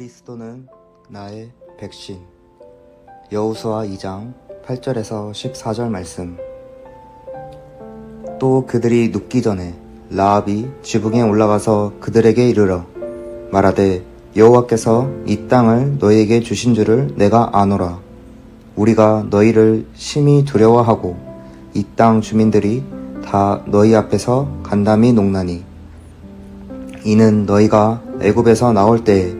그리스도는 나의 백신. 여호수아 2장 8절에서 14절 말씀. 또 그들이 눕기 전에 라합이 지붕에 올라가서 그들에게 이르러 말하되 여호와께서 이 땅을 너희에게 주신 줄을 내가 아노라. 우리가 너희를 심히 두려워하고 이 땅 주민들이 다 너희 앞에서 간담이 농나니 이는 너희가 애굽에서 나올 때에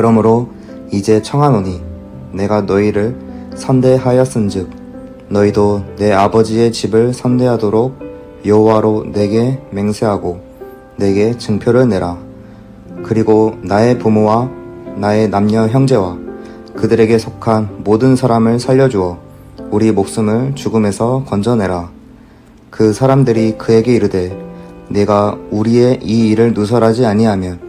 그러므로 이제 청하노니 내가 너희를 선대하였은즉 너희도 내 아버지의 집을 선대하도록 여호와로 내게 맹세하고 내게 증표를 내라. 그리고 나의 부모와 나의 남녀 형제와 그들에게 속한 모든 사람을 살려주어 우리 목숨을 죽음에서 건져내라. 그 사람들이 그에게 이르되 내가 우리의 이 일을 누설하지 아니하면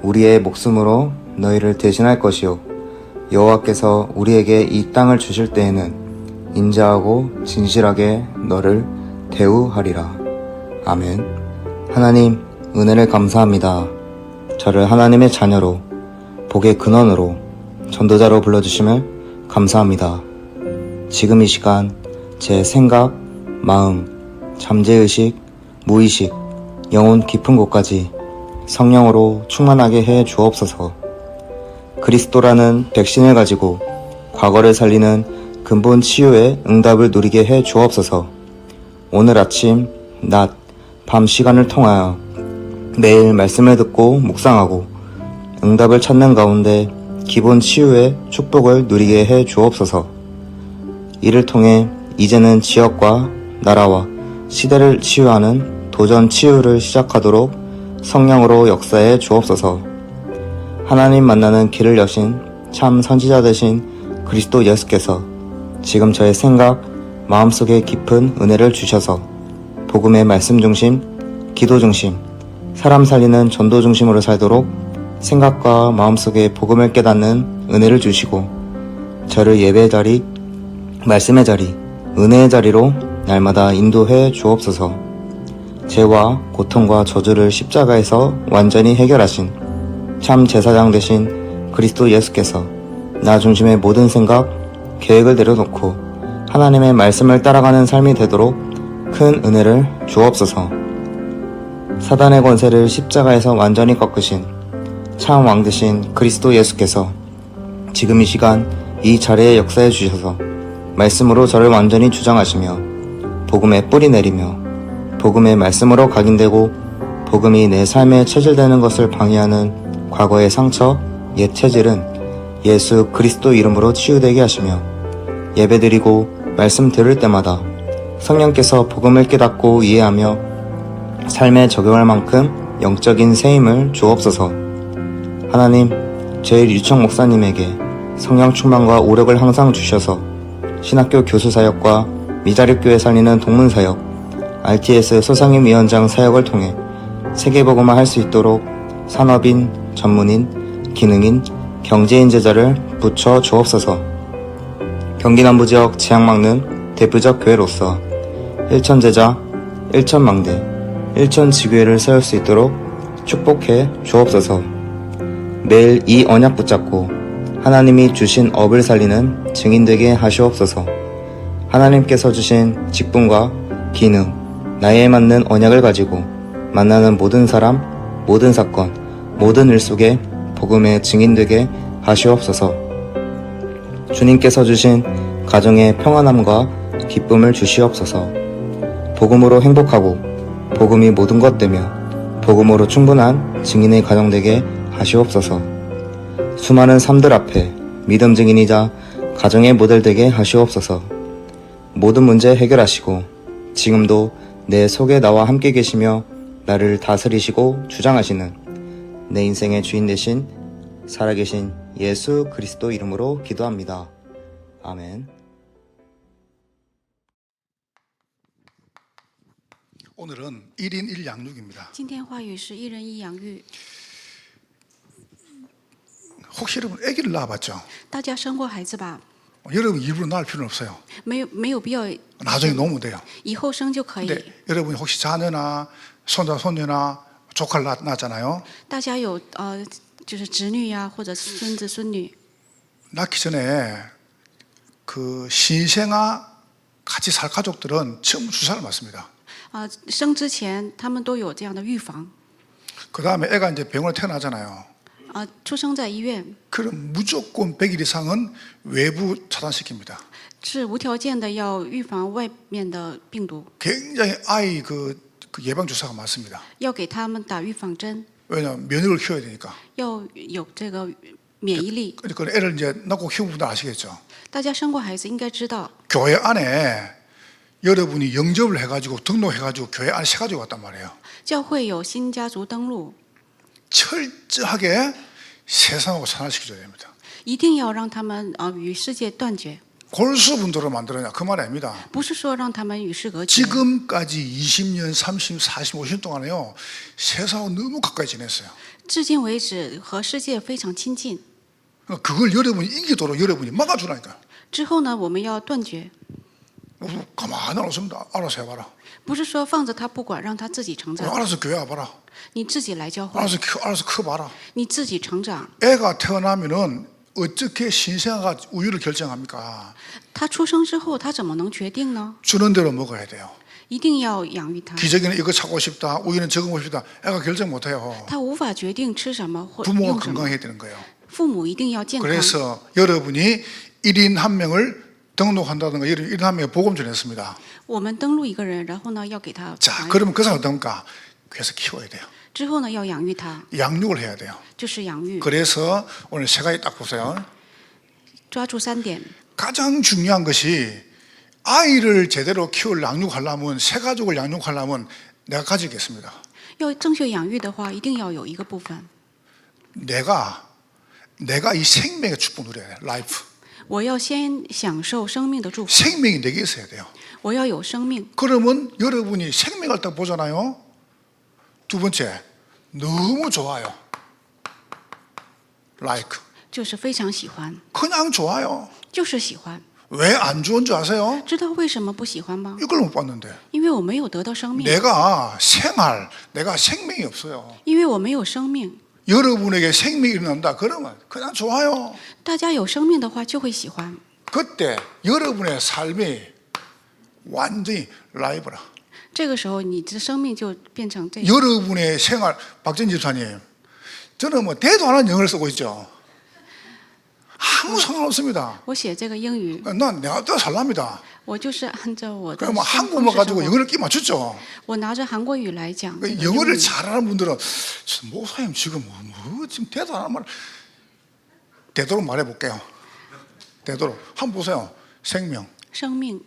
우리의 목숨으로 너희를 대신할 것이요. 여호와께서 우리에게 이 땅을 주실 때에는 인자하고 진실하게 너를 대우하리라. 아멘. 하나님 은혜를 감사합니다. 저를 하나님의 자녀로 복의 근원으로 전도자로 불러주심을 감사합니다. 지금 이 시간 제 생각, 마음, 잠재의식, 무의식, 영혼 깊은 곳까지 성령으로 충만하게 해 주옵소서. 그리스도라는 백신을 가지고 과거를 살리는 근본 치유의 응답을 누리게 해 주옵소서. 오늘 아침, 낮, 밤 시간을 통하여 매일 말씀을 듣고 묵상하고 응답을 찾는 가운데 기본 치유의 축복을 누리게 해 주옵소서. 이를 통해 이제는 지역과 나라와 시대를 치유하는 도전 치유를 시작하도록 성령으로 역사해 주옵소서. 하나님 만나는 길을 여신 참 선지자 되신 그리스도 예수께서 지금 저의 생각, 마음속에 깊은 은혜를 주셔서 복음의 말씀 중심, 기도 중심, 사람 살리는 전도 중심으로 살도록 생각과 마음속에 복음을 깨닫는 은혜를 주시고 저를 예배의 자리, 말씀의 자리, 은혜의 자리로 날마다 인도해 주옵소서. 죄와 고통과 저주를 십자가에서 완전히 해결하신 참 제사장 되신 그리스도 예수께서 나 중심의 모든 생각, 계획을 내려놓고 하나님의 말씀을 따라가는 삶이 되도록 큰 은혜를 주옵소서. 사단의 권세를 십자가에서 완전히 꺾으신 참 왕 되신 그리스도 예수께서 지금 이 시간 이 자리에 역사해 주셔서 말씀으로 저를 완전히 주장하시며 복음에 뿌리 내리며 복음의 말씀으로 각인되고 복음이 내 삶에 체질되는 것을 방해하는 과거의 상처, 옛 체질은 예수 그리스도 이름으로 치유되게 하시며 예배드리고 말씀 들을 때마다 성령께서 복음을 깨닫고 이해하며 삶에 적용할 만큼 영적인 세임을 주옵소서. 하나님, 제일 유청 목사님에게 성령 충만과 오력을 항상 주셔서 신학교 교수 사역과 미자립 교회 살리는 동문 사역, RTS 소상임 위원장 사역을 통해 세계복음화 할 수 있도록 산업인, 전문인, 기능인, 경제인 제자를 붙여 주옵소서. 경기 남부 지역 지향 막는 대표적 교회로서 1천 제자, 1천 망대, 1천 지교회를 세울 수 있도록 축복해 주옵소서. 매일 이 언약 붙잡고 하나님이 주신 업을 살리는 증인되게 하시옵소서. 하나님께서 주신 직분과 기능, 나이에 맞는 언약을 가지고 만나는 모든 사람, 모든 사건, 모든 일 속에 복음의 증인되게 하시옵소서. 주님께서 주신 가정의 평안함과 기쁨을 주시옵소서. 복음으로 행복하고 복음이 모든 것 되며 복음으로 충분한 증인의 가정 되게 하시옵소서. 수많은 삶들 앞에 믿음 증인이자 가정의 모델 되게 하시옵소서. 모든 문제 해결하시고 지금도 내 속에 나와 함께 계시며 나를 다스리시고 주장하시는 내 인생의 주인 되신 살아계신 예수 그리스도 이름으로 기도합니다. 아멘. 오늘은 1인 1양육입니다. 今天话语是一人一养育。 혹시 여러분 아기를 낳아봤죠? 大家生过孩子吧？ 여러분 일부러 낳을 필요는 없어요. 没有没有必要， 나중에 놓으면 돼요. 以后生就可以。 근데 여러분이 혹시 자녀나 손자 손녀나 조카를 낳, 낳았잖아요. 大家有呃，就是侄女呀，或者是孙子孙女， 낳기 전에 그 신생아 같이 살 가족들은 전부 주사를 맞습니다. 啊、生之前他们都有这样的预防。 그 다음에 애가 이제 병원에 태어나잖아요. 啊、出生在医院 그럼 무조건 100일 이상은 외부 차단시킵니다. 是无条件的要预防外面的病毒， 굉장히 아이 그, 그 예방 주사가 많습니다. 要给他们打预防针， 왜냐하면 면역을 키워야 되니까. 要有这个免疫力。 그 애를 이제 낳고 키운 분들 아시겠죠? 大家生过孩子应该知道， 교회 안에 여러분이 영접을 해가지고 등록해가지고 교회 안에 세가지고 왔단 말이에요. 教会有新家族登录， 철저하게 세상하고 산화시켜줘야 됩니다. 一定要让他们啊、与世界断绝， 골수분들로 만들어냐 그 말 아닙니다. 不是说让他们与世隔绝。 지금까지 20년, 30, 40, 50년 동안에요 세상하고 너무 가까이 지냈어요. 至今为止和世界非常亲近。 그러니까 그걸 여러분이 이기도록 여러분이 막아주라니까. 之后呢，我们要断绝， 가만히 안 없습니다. 알아서 해봐라. 不是说放着他不管，让他自己成 그럼 长。 알아서 교회 와봐라. 你自己来教会， 알아서 키, 알아서 커봐라. 你自己成长。 애가 태어나면은 어떻게 신생아가 우유를 결정합니까? 他出生之后，他怎么能决定呢？ 주는 대로 먹어야 돼요. 一定要养育他， 기저귀는 이거 찾고 싶다, 우유는 저거 먹고 싶다. 애가 결정 못 해요. 他无法决定吃什么或 부모가 用什么。 건강해야 되는 거예요. 父母一定要健康。 그래서 여러분이 1인 한 명을 등록한다든가 여러분 1인 한 명에 보금 전했습니다. 我们登录一个人，然后呢，要给他 자, 传 그러면 그 사람 어떤가? 그래서 키워야 돼요. 之后呢，要养育他， 양육을 해야 돼요. 就是养育。 그래서 오늘 세 가지 딱 보세요. 抓住三点， 가장 중요한 것이 아이를 제대로 키울 양육하려면 새 가족을 양육하려면 내가 가지겠습니다. 要正确养育的话，一定要有一个部分， 내가 내가 이 생명의 축복 누려야 돼. 라이프. 我要先享受生命的祝福， 생명이 내게 있어야 돼요. 我要有生命。 그러면 여러분이 생명을 딱 보잖아요. 두 번째, 너무 좋아요. like. 就是非常喜欢， 그냥 좋아요. 就是喜欢。 왜 안 좋은 줄 아세요? 知道为什么不喜欢吗？ 이걸 못 봤는데. 因为我没有得到生命， 내가 생활, 내가 생명이 없어요. 因为我没有生命。 여러분에게 생명이 일어난다. 그러면 그냥 좋아요. 大家有生命的话就会喜欢， 그때 여러분의 삶이 완전히 라이브라. 这个时候你的生命就变成这样。 여러분의 생활, 박전 집사님, 저는 뭐 대도 안 하는 영어를 쓰고 있죠. 아무 상관없습니다.我写这个英语， 난 내가 더 잘납니다. 我就是按照我的 그럼 뭐 生 한국말 方式 가지고 生活 영어를 끼 맞췄죠. 我拿着韩国语来讲这 그 个英 영어를 语 잘하는 분들은 저 목사님 지금 뭐, 뭐 지금 대도 안 하는 말 되도록 말해볼게요. 되도록 한번 보세요. 생명. 生命，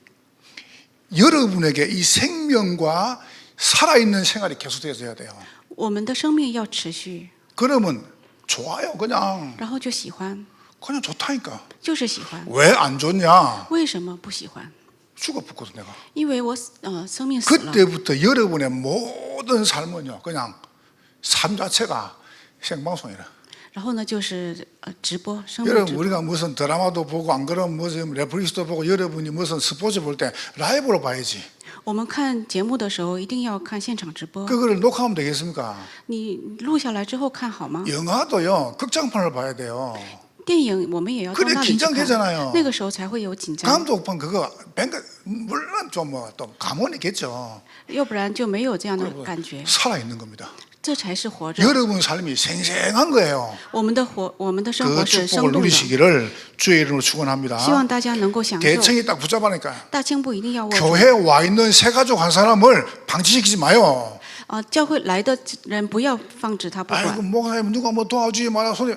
여러분에게 이 생명과 살아있는 생활이 계속되어야 돼요. 我们的生命要持续， 그러면 좋아요. 그냥 然后就喜欢， 그냥 좋다니까. 就是喜欢。 왜 안 좋냐? 为什么不喜欢？ 죽어 붙거든 내가. 因为我死呃生命死了， 그때부터 여러분의 모든 삶은요. 그냥 삶 자체가 생방송이라. 然后呢就是呃直播生命 여러분 直播。 우리가 무슨 드라마도 보고 안 그러면 무슨 레플릭스도 보고 여러분이 무슨 스포츠 볼 때 라이브로 봐야지. 我们看节目的时候一定要看现场直播， 그거를 녹화하면 되겠습니까? 你录下来之后看好吗？ 영화도요. 극장판을 봐야 돼요. 电影我们也要到 그래 那里去 긴장되잖아요 看，那个时候才会有紧张， 감독판 그거 뱅크 물론 좀 뭐 또 감원이겠죠. 要不然就没有这样的感觉。 살아 있는 겁니다. 这才是活着。 여러분 삶이 생생한 거예요. 我们的活，我们的生 그 活是 축복을 生动的。 누리시기를 주의 이름으로 축원합니다. 希望大家能够享受。 대청이 딱 붙잡아니까 大清部一定要握住。 교회 와 있는 새 가족 한 사람을 방치시키지 마요. 啊，教会来的人不要放置他不 아이고 管， 목사님 누가 뭐 도와주지 마라 소리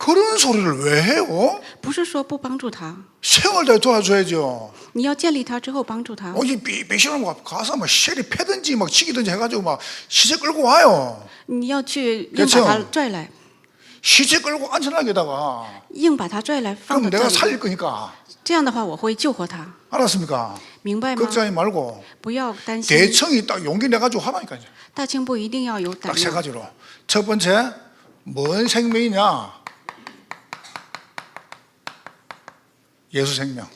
그런 소리를 왜 해요? 不是说不帮助他， 생을 다 도와줘야죠. 你要建立他之后帮助他。 어제 삐삐시는 거 가서 막 쉐리 패든지 막 치기든지 해가지고 막 시체 끌고 와요. 你要去硬 그렇죠 把他拽来， 시체 끌고 안전하게다가 硬把他拽来放 그럼 到 내가 这里。 살릴 거니까 这样的话，我会救活他， 알았습니까? 明白吗？ 걱정하지 말고 不要担心。 대청이 딱 용기 내 가지고 하라니까 이제 大清部一定要有胆 딱 세 量。 가지로 첫 번째 뭔 생명이냐? 예수 생명.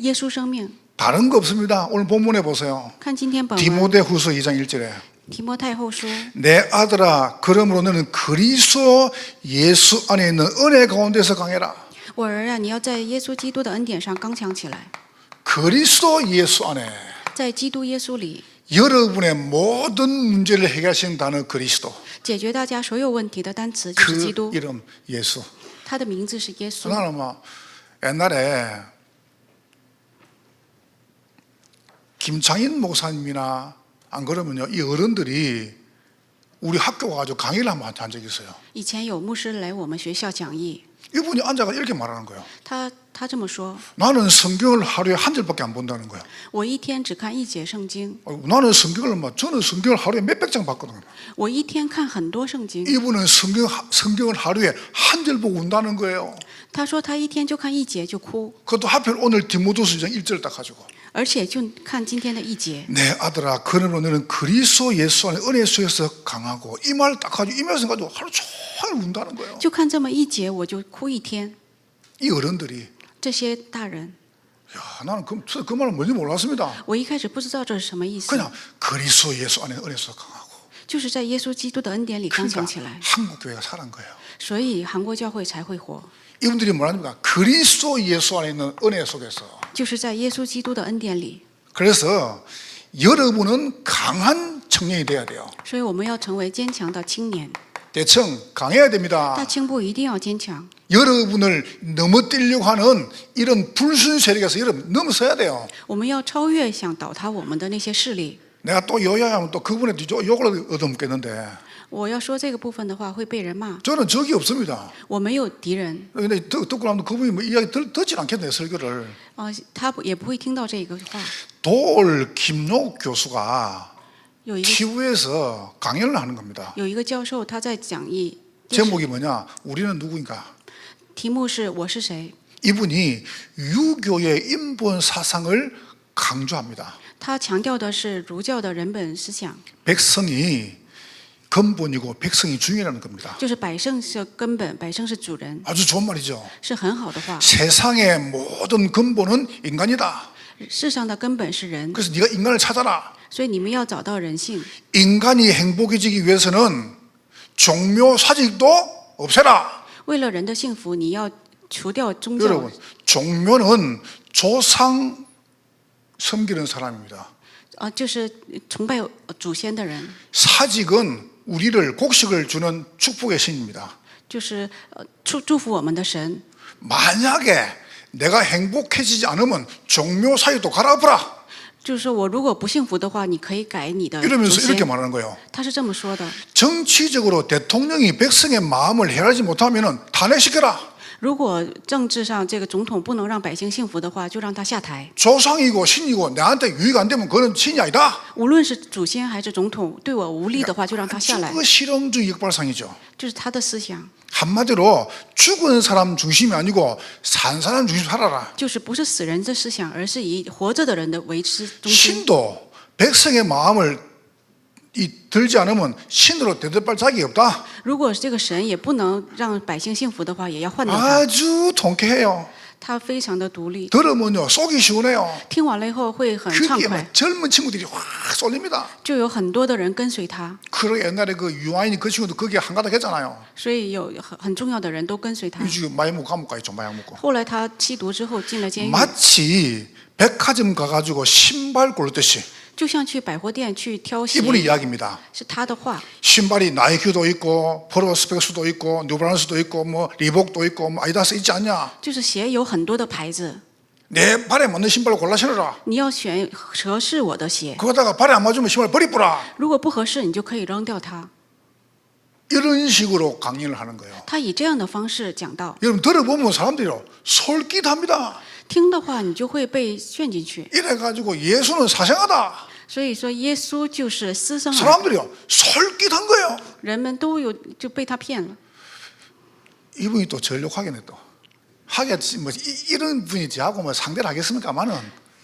耶稣生命， 다른 거 없습니다. 오늘 본문에 보세요. 看今天本文 디모데후서 2장 1절에 提摩太后书， 내 아들아 그러므로 너는 그리스도 예수 안에 있는 은혜 가운데서 강해라. 我儿啊，你要在耶稣基督的恩典上刚强起来， 그리스도 예수 안에 在基督耶稣里 여러분의 모든 문제를 해결하신 단어 그리스도. 解决大家所有问题的单词就是基 그 督， 이름 예수. 他的名字是耶稣。 나는 막 옛날에 김창인 목사님이나 안 그러면요 이 어른들이 우리 학교 와가지고 강의를 한번 한 적이 있어요. 以前有牧师来我们学校讲义， 이분이 앉아가 이렇게 말하는 거예요. 他 他这么说： 나는 성경을 하루에 한 절밖에 안 본다는 거예요. 我一天只看一节圣经， 어, 나는 성경을 막 저는 성경을 하루에 몇백 장 봤거든요. 我一天看很多圣经。 이분은 성경 성경을 하루에 한 절 보고 운다는 거예요. 他说他一天就看一节就哭， 그것도 하필 오늘 디모데후서 2장 1절 딱 가지고 而且就看今天的一节。 내 아들아 그러므로 너는 그리스도 예수 안에 은혜 속에서 강하고 이 말을 딱 가지고 이 말씀 가지고 하루 종일 운다는 거예요. 就看这么一节，我就哭一天。 이 어른들이 这些大人， 야 나는 그, 저- 그 말을 뭔지 몰랐습니다. 我一开始不知道这是什么意思， 그냥 그리스도 예수 안에 은혜 속에서 강하고 就是在耶稣基督的恩典里刚 그러니까 强起来， 한국 교회가 살은 거예요. 所以韩国教会才会活， 이분들이 뭐랍니까? 그리스도 예수 안에 있는 은혜 속에서 就是在耶稣基督的恩典里。 그래서 여러분은 강한 청년이 돼야 돼요. 所以我们要成为坚强的青年， 대청 강해야 됩니다. 大清部一定要坚强。 여러분을 넘어뜨리려고 하는 이런 불순 세력에서 여러분 넘어서야 돼요. 我们要超越想倒塌我们的那些势力。 내가 또 여야하면 또 그분의 욕- 욕을 얻어먹겠는데 我要说这个部分的话会被人骂。 저는 적이 없습니다. 我没有敌人， 근데 듣- 듣고 나면 그분이 뭐 이야기 듣, 듣질 않겠네요 설교를. 啊、他不也不会听到这个话。 돌 김용 교수가 有一个 TV에서 강연을 하는 겁니다. 有一个教授他在讲义， 제목이 뭐냐? 우리는 누구인가? 题目是我是谁。 이분이 유교의 인본 사상을 강조합니다. 他强调的是儒教的人本思想， 백성이 근본이고 백성이 중이라는 겁니다. 就是百姓是根本，百姓是主人， 아주 좋은 말이죠. 是很好的话。 세상의 모든 근본은 인간이다. 世上的根本是人， 그래서 네가 인간을 찾아라. 所以你们要找到人性。 인간이 행복해지기 위해서는 종묘 사직도 없애라. 为了人的幸福，你要除掉宗教 여러분, 。 종묘는 조상 섬기는 사람입니다. 啊，就是崇拜祖先的人。 사직은 우리를 곡식을 주는 축복의 신입니다. 就是呃祝祝福我们的神。 만약에 내가 행복해지지 않으면 종묘 사이도 갈아엎어라. 就是说我如果不幸福的话，你可以改你的祖 이러면서 이렇게 先。 말하는 거예요. 他是这么说的： 정치적으로 대통령이 백성의 마음을 헤아리지 못하면 탄핵시켜라. 如果政治上这个总统不能让百姓幸福的话，就让他下台。 조상이고 신이고 내한테 유익 안 되면 그건 신이 아니다. 无论是祖先还是总统，对我无利的话，就让他下来。 그 실험주의 역발상이죠. 这是他的思想， 한마디로 죽은 사람 중심이 아니고 산 사람 중심 살아라. 就是不是死人的思想，而是以活着的人的为之中心。 신도 백성의 마음을 이 들지 않으면 신으로 대접할 자격이 없다. 如果这个神也不能让百姓幸福的话，也要换掉他。 아주 통쾌해요. 他非常的独立， 들으면요 속이 시원해요. 听完了以后会很畅 그게 快 막 ， 젊은 친구들이 확 쏠립니다. 就有很多的人跟随他， 그러게 옛날에 그 유아인이 그 친구도 거기에 한가닥 했잖아요. 所以有很很重要的人都跟随他 이 。 지금 마약 먹고 감옥 가 있죠. 마약 먹고. 后来他吸毒之后进了监狱， 마치 백화점 가가지고 신발 고르듯이 就像去百货店去挑鞋， 이분의 이야기입니다. 是他的话。 신발이 나이키도 있고 프로스펙스도 있고 뉴발란스도 있고 뭐 리복도 있고 뭐 아디다스 있지 않냐? 就是鞋有很多的牌子， 내 발에 맞는 신발을 골라 신어라. 你要选合适我的鞋， 그러다가 발에 안 맞으면 신발 버리뿌라. 如果不合适，你就可以扔掉它。 이런 식으로 강의를 하는 거예요. 他以这样的方式讲道， 여러분 들어보면 사람들이 솔깃합니다. 听的话你就会被陷进去。 이래가지고 예수는 사생하다. 所以说，耶稣就是私生儿， 사람들이요 솔깃한 거예요. 人们都有就被他骗了。 이분이 또 전력하겠네 또. 하겠지 뭐 이- 이런 분이 저하고 뭐 상대를 하겠습니까마는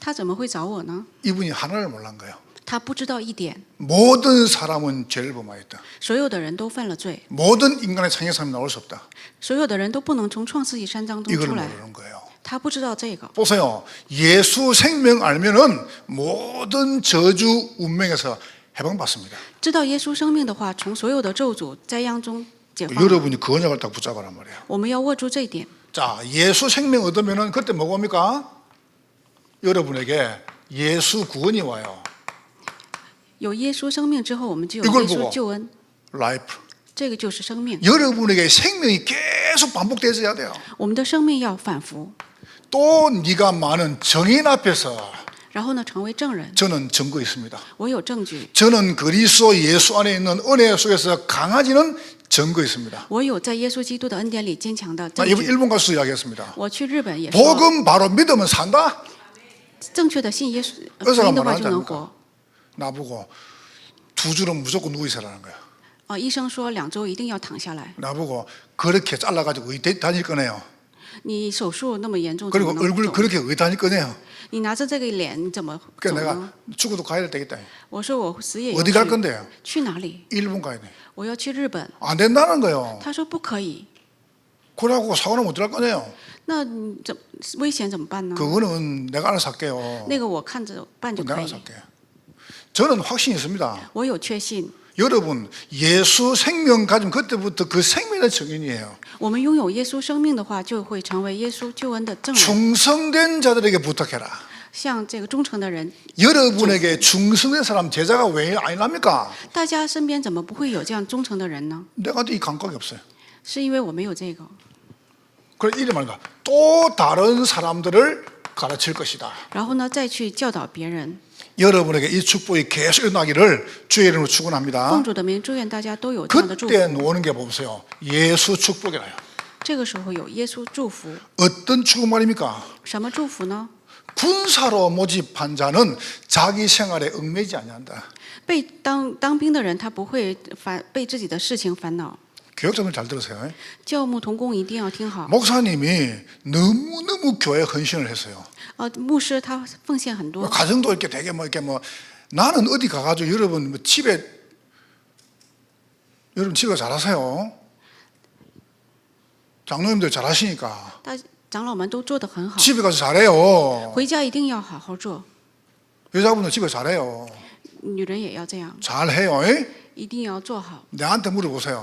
他怎么会找我呢？ 이분이 하나를 몰란 거예요. 他不知道一点， 모든 사람은 죄를 범하였다. 所有的人都犯了罪， 모든 인간의 창의성이 나올 수 없다. 所有的人都不能从创世纪三章中 이걸 出来。 모르는 거예요. 他不知道这个。 보세요. 예수 생명 알면은 모든 저주 운명에서 해방받습니다. 知道耶稣生命的话，从所有的咒诅灾殃中解放。 여러분이 그 언약을 딱 붙잡아란 말이에요. 我们要握住这一点。 자, 예수 생명 얻으면은 그때 뭐가 옵니까? 여러분에게 예수 구원이 와요. 有耶稣生命之后，我们就有 이걸 耶稣 보고 救恩， 라이프. 这个就是生命。 여러분에게 생명이 계속 반복되어야 돼요. 我们的生命要反复， 또 네가 많은 정인 앞에서 然后呢，成为证人。 저는 증거 있습니다. 我有证据， 저는 그리스도 예수 안에 있는 은혜 속에서 강해지는 증거 있습니다. 我有在耶稣基督的恩典里坚强的 나 证 이번 据。 일본 가서 이야기했습니다. 我去日本也说， 복음 바로 믿으면 산다. 正确的信耶稣呃 의사가 福音的话 뭐라 就能 하지 活。 나보고 두 주는 무조건 누워 있으라는 거야. 啊，医生说两周一定要躺下来。 나보고 그렇게 잘라가지고 의대 다닐 거네요. 你手术那么严重，怎 그리고 么能 얼굴 走？ 그렇게 의대 다닐 거네요. 你拿着这个脸，你怎么走 그러니까 呢 내가 ？ 죽어도 가야 되겠다. 我说我死也要 어디 갈 去， 건데요? 去哪里？ 일본 가야 돼. 我要去日本。 안 된다는 거요. 他说不可以。 그러고 사고는 못 들어갈 거네요. 那你怎危险怎么办呢？ 그거는 내가 알아서 할게요. 那个我看着办就 내가 可 알아서 以。 할게. 저는 확신이 있습니다. 我有确信， 여러분 예수 생명 가지면 그때부터 그 생명의 증인이에요. 我们拥有耶稣生命的话，就会成为耶稣救恩的证人。 충성된 자들에게 부탁해라. 像这个忠诚的人， 여러분에게 충성된 사람 제자가 왜 아니랍니까? 大家身边怎么不会有这样忠诚的人呢？ 내가 이 감각이 없어요. 是因为我没有这个。 그래 이래 말인가? 또 다른 사람들을 가르칠 것이다. 然后呢，再去教导别人。 여러분에게 이 축복이 계속 일어나기를 주의 이름으로 축원합니다. 奉主的名，祝愿大家都有这样的祝 그때 福。 노는 게 보세요. 예수 축복이라요. 这个时候有耶稣祝福， 어떤 축복 말입니까? 什么祝福呢？ 군사로 모집한 자는 자기 생활에 얽매지 아니한다. 被当当兵的人，他不会烦被自己的事情烦恼。 교육자분 잘 들으세요. 教牧同工一定要听好。 목사님이 너무너무 교회 헌신을 했어요. 呃，牧师他奉献很多， 가정도 이렇게 되게 뭐 이렇게 뭐 나는 어디 가가지고 여러분 뭐 집에 여러분 집에 잘하세요. 장로님들 잘하시니까 大长老们都做得很好。 집에 가서 잘해요. 回家一定要好好做， 여자분들 집에 잘해요. 女人也要这样， 잘해요. 에? 一定要做好。 내한테 물어보세요.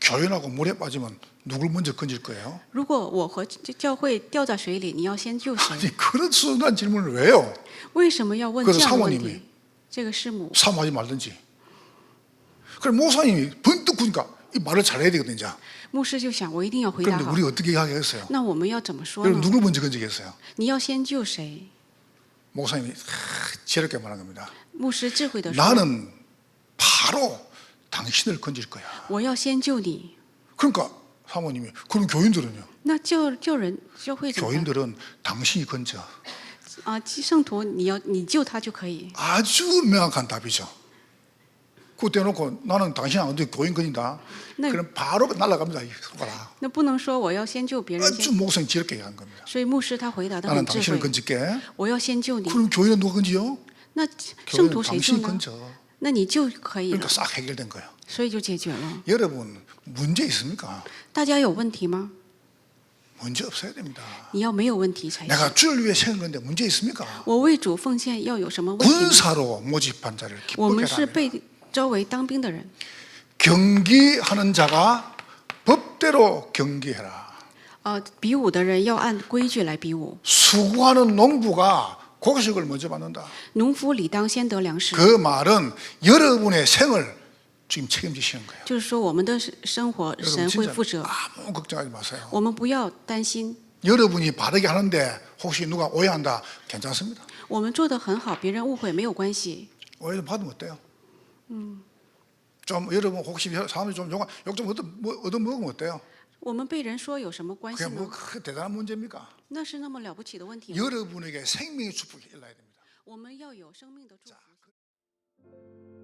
교인하고 물에 빠지면 누굴 먼저 건질 거예요? 如果我和教教会掉在水里，你要先救谁？ 아니 그런 순간 질문을 왜요? 为什么要问 그래서 这样的问 사모님이 题？这个师母， 사모하지 말든지. 그래 목사님이 번뜩 구니까 이 말을 잘해야 되거든요. 이제. 牧师就想，我一定要回答 그런데 好 우리 。 어떻게 하겠어요? 那我们要怎么说 여러분 呢？ 누굴 먼저 건지겠어요? 你要先救谁？ 목사님이 하, 지혜롭게 말한 겁니다. 牧师智慧的说， 나는 바로 당신을 건질 거야. 我要先救你。 그러니까 사모님이 그럼 교인들은요? 那救救人教会怎么办？ 교인들은 당신이 건져. 啊，圣徒你要你救他就可以。 아주 명확한 답이죠. 그때 놓고 나는 당신 안 건져 교인 건진다. 네. 그럼 바로 날아갑니다. 이 손가락. 那不能说我要先救别人 아주 先。 목사님 지혜롭게 얘기한 겁니다. 所以牧师他回答的 나는 很智 당신을 慧。 건질게. 我要先救你， 그럼 교인은 누가 건지요? 那圣 교인은 徒谁救 당신이 呢？ 건져. 那你就可以了 그러니까 ， 싹 해결된 거예요. 所以就解决了。 여러분 문제 있습니까? 大家有问题吗？ 문제 없어야 됩니다. 你要没有问题才行。 내가 주를 위해 세운 건데 문제 있습니까? 我为主奉献要有什么问题吗？ 군사로 모집한 자를 我 기쁘게 们是 하라. 被招为当兵的人， 경기하는 자가 법대로 경기해라. 呃，比武的人要按规矩来比武。 수고하는 농부가 곡식을 먼저 받는다. 农夫理当先得粮食， 그 말은 여러분의 생을 지금 책임지시는 거예요. 就是说我们的生活 여러분 神会 진짜 负责， 아무 걱정하지 마세요. 我们不要担心。 여러분이 바르게 하는데 혹시 누가 오해한다 괜찮습니다. 我们做的很好，别人误会没有关系。 오해 좀 받으면 어때요? 좀 여러분 혹시 사람들이 좀 욕 좀 얻어 뭐, 얻어 먹으면 어때요? 我们被人说有什么关系 그게 뭐 呢？ 그 대단한 문제입니까? 那是那么了不起的问题吗？ 여러분에게 생명의 축복이 일어나야 됩니다. 我们要有生命的祝福。 주